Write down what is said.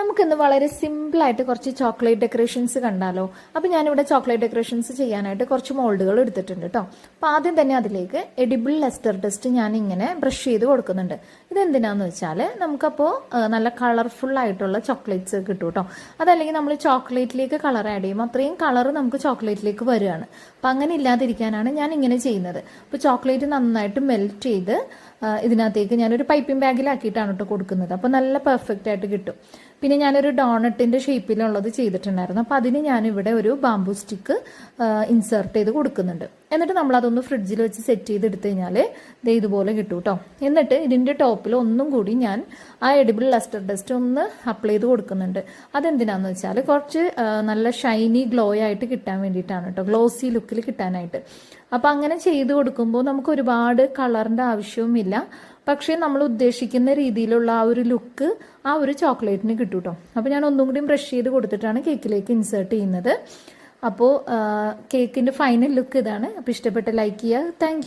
നമുക്കിന്ന് വളരെ സിമ്പിളായിട്ട് കുറച്ച് ചോക്ലേറ്റ് ഡെക്കറേഷൻസ് കണ്ടാലോ? അപ്പോൾ ഞാനിവിടെ ചോക്ലേറ്റ് ഡെക്കറേഷൻസ് ചെയ്യാനായിട്ട് കുറച്ച് മോൾഡുകൾ എടുത്തിട്ടുണ്ട് കേട്ടോ അപ്പോൾ ആദ്യം തന്നെ അതിലേക്ക് എഡിബിൾ ലെസ്റ്റർ ടെസ്റ്റ് ഞാൻ ഇങ്ങനെ ബ്രഷ് ചെയ്ത് കൊടുക്കുന്നുണ്ട്. ഇതെന്തിനാന്ന് വെച്ചാൽ നമുക്കപ്പോൾ നല്ല കളർഫുൾ ആയിട്ടുള്ള ചോക്ലേറ്റ്സ് കിട്ടും കേട്ടോ അതല്ലെങ്കിൽ നമ്മൾ ചോക്ലേറ്റിലേക്ക് കളർ ആഡ് ചെയ്യും അത്രയും കളർ നമുക്ക് ചോക്ലേറ്റിലേക്ക് വരികയാണ് അപ്പം അങ്ങനെ ഇല്ലാതിരിക്കാനാണ് ഞാൻ ഇങ്ങനെ ചെയ്യുന്നത്. അപ്പോൾ ചോക്ലേറ്റ് നന്നായിട്ട് മെൽറ്റ് ചെയ്ത് ഇതിനകത്തേക്ക് ഞാനൊരു പൈപ്പിംഗ് ബാഗിലാക്കിയിട്ടാണ് കേട്ടോ കൊടുക്കുന്നത്. അപ്പോൾ നല്ല പെർഫെക്റ്റ് ആയിട്ട് കിട്ടും. പിന്നെ ഞാനൊരു ഡോണട്ടിന്റെ ഷേപ്പിലുള്ളത് ചെയ്തിട്ടുണ്ടായിരുന്നു. അപ്പോൾ അതിന് ഞാനിവിടെ ഒരു ബാംബു സ്റ്റിക്ക് ഇൻസേർട്ട് ചെയ്ത് കൊടുക്കുന്നുണ്ട്. എന്നിട്ട് നമ്മൾ അതൊന്ന് ഫ്രിഡ്ജിൽ വെച്ച് സെറ്റ് ചെയ്ത് എടുത്തു കഴിഞ്ഞാൽ ദേ ഇതുപോലെ കിട്ടും കേട്ടോ എന്നിട്ട് ഇതിന്റെ ടോപ്പിൽ ഒന്നും കൂടി ഞാൻ ആ എഡിബിൾ ലസ്റ്റർ ഡസ്റ്റ് ഒന്ന് അപ്ലൈ ചെയ്ത് കൊടുക്കുന്നുണ്ട്. അതെന്തിനാന്ന് വെച്ചാൽ കുറച്ച് നല്ല ഷൈനി ഗ്ലോ ആയിട്ട് കിട്ടാൻ വേണ്ടിയിട്ടാണ് കേട്ടോ ഗ്ലോസി ലുക്കിൽ കിട്ടാനായിട്ട്. അപ്പം അങ്ങനെ ചെയ്ത് കൊടുക്കുമ്പോൾ നമുക്ക് ഒരുപാട് കളറിന്റെ ആവശ്യവുമില്ല പക്ഷേ നമ്മൾ ഉദ്ദേശിക്കുന്ന രീതിയിലുള്ള ആ ഒരു ലുക്ക് ആ ഒരു ചോക്ലേറ്റിന് കിട്ടും കേട്ടോ അപ്പോൾ ഞാൻ ഒന്നും കൂടി ബ്രഷ് ചെയ്ത് കൊടുത്തിട്ടാണ് കേക്കിലേക്ക് ഇൻസേർട്ട് ചെയ്യുന്നത്. അപ്പോൾ കേക്കിന്റെ ഫൈനൽ ലുക്ക് ഇതാണ്. അപ്പോൾ ഇഷ്ടപ്പെട്ട ലൈക്ക് ചെയ്യുക. താങ്ക്